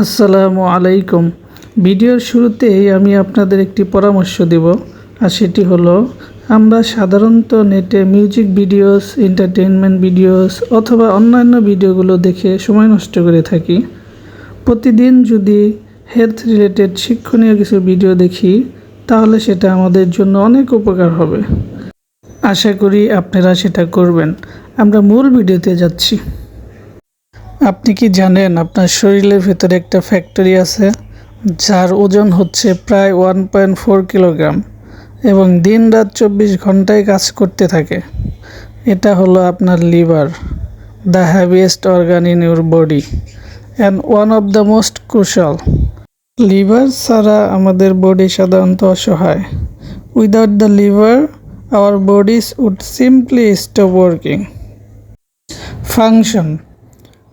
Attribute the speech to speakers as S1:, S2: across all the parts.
S1: আসসালামু আলাইকুম। ভিডিওর শুরুতেই আমি আপনাদের একটি পরামর্শ দেব, আর সেটি হলো, আমরা সাধারণত নেটে মিউজিক ভিডিওস এন্টারটেনমেন্ট ভিডিওস, অথবা অন্যান্য ভিডিওগুলো দেখে সময় নষ্ট করে থাকি। প্রতিদিন যদি হেলথ রিলেটেড শিক্ষণীয় কিছু ভিডিও দেখি, তাহলে সেটা আমাদের জন্য অনেক উপকার হবে। আশা করি আপনারা সেটা করবেন। আমরা মূল ভিডিওতে যাচ্ছি। আপনি কি জানেন আপনার শরীরের ভেতরে একটা ফ্যাক্টরি আছে, যার ওজন হচ্ছে প্রায় ওয়ান পয়েন্ট ফোর কিলোগ্রাম এবং দিন রাত চব্বিশ ঘন্টায় কাজ করতে থাকে। এটা হলো আপনার liver the heaviest organ in your body and one of the most crucial liver ছাড়া আমাদের বডি সাধারণত অসহায়। Without the liver our bodies would simply stop working function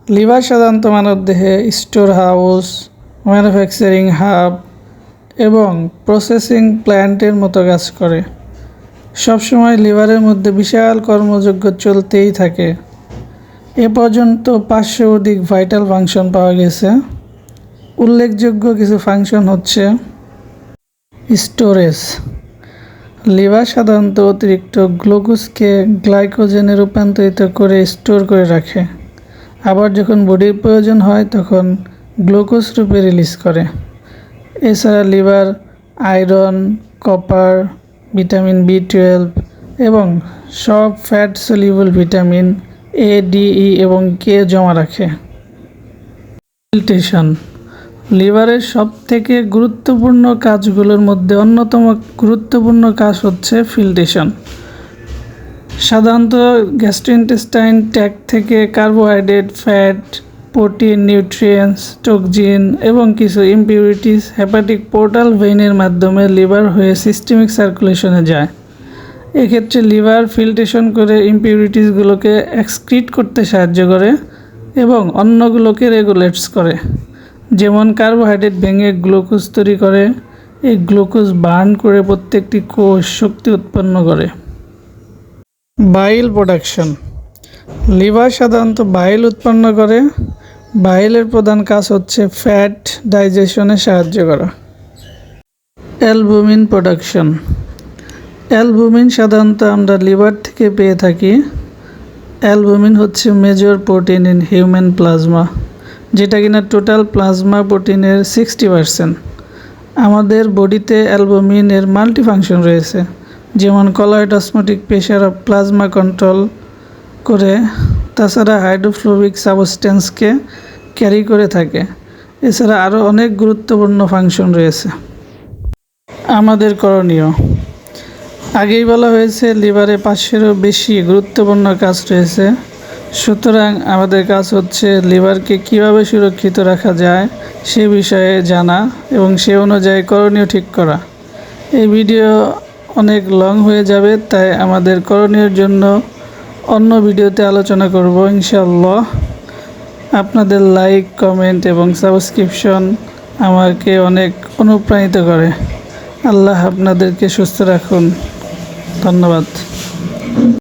S1: liver সাধারণত মানবদেহে স্টোর হাউস, ম্যানুফ্যাকচারিং হাব এবং প্রসেসিং প্ল্যান্টের মতো কাজ করে। সবসময় লিভারের মধ্যে বিশাল কর্মযোগ্য চলতেই থাকে। এ পর্যন্ত পাঁচশো অধিক ভাইটাল ফাংশন পাওয়া গেছে। উল্লেখযোগ্য কিছু ফাংশন হচ্ছে স্টোরেজ। লিভার সাধারণত অতিরিক্ত গ্লুকোজকে গ্লাইকোজেনে রূপান্তরিত করে স্টোর করে রাখে। আবার যখন বডির প্রয়োজন হয় তখন গ্লুকোজ রূপে রিলিজ করে। এছাড়া liver, iron, copper, vitamin B twelve এবং সব fat soluble vitamin A D E এবং কে জমা রাখে। ফিল্টেশন লিভারের সব থেকে গুরুত্বপূর্ণ কাজগুলোর মধ্যে অন্যতম গুরুত্বপূর্ণ কাজ হচ্ছে ফিল্টেশন সাধারণত গ্যাস্ট্রোইন্টেস্টাইন ট্যাগ থেকে carbohydrate fat protein nutrients toxin এবং কিছু ইমপিউরিটিস হেপাটিক পোর্টাল ভেইনের মাধ্যমে লিভার হয়ে সিস্টেমিক সার্কুলেশনে যায়। এক্ষেত্রে লিভার ফিল্ট্রেশন করে ইম্পিউরিটিসগুলোকে এক্সক্রিট করতে সাহায্য করে এবং অন্যগুলোকে রেগুলেটস করে। যেমন কার্বোহাইড্রেট ভেঙে গ্লুকোজ তৈরি করে, এই গ্লুকোজ বার্ন করে প্রত্যেকটি কোষ শক্তি উৎপন্ন করে। বাইল প্রোডাকশন। লিভার সাধারণত বাইল উৎপন্ন করে। বাইলের প্রধান কাজ হচ্ছে ফ্যাট ডাইজেশনে সাহায্য করা। Albumin production. অ্যালবুমিন সাধারণত আমরা লিভার থেকে পেয়ে থাকি। অ্যালবুমিন হচ্ছে major protein in human plasma, যেটা কিনা টোটাল প্লাজমা প্রোটিনের সিক্সটি পারসেন্ট। আমাদের বডিতে অ্যালবুমিনের মাল্টি ফাংশন রয়েছে। যেমন colloid osmotic pressure of plasma control করে, তাছাড়া হাইড্রোফ্লোবিক সাবস্টেন্সকে ক্যারি করে থাকে। এছাড়া আরও অনেক গুরুত্বপূর্ণ ফাংশন রয়েছে। আমাদের করণীয়। আগেই বলা হয়েছে, লিভারে পাঁচশোরও বেশি গুরুত্বপূর্ণ কাজ রয়েছে। সুতরাং আমাদের কাজ হচ্ছে, লিভারকে কীভাবে সুরক্ষিত রাখা যায় সে বিষয়ে জানা এবং সে অনুযায়ী করণীয় ঠিক করা। এই ভিডিও অনেক লং হয়ে যাবে, তাই আমাদের করণীয় জন্য অন্য ভিডিওতে আলোচনা করব ইনশাল্লাহ আপনাদের লাইক, কমেন্ট এবং সাবস্ক্রিপশন আমাকে অনেক অনুপ্রাণিত করে। আল্লাহ আপনাদেরকে সুস্থ রাখুন। ধন্যবাদ।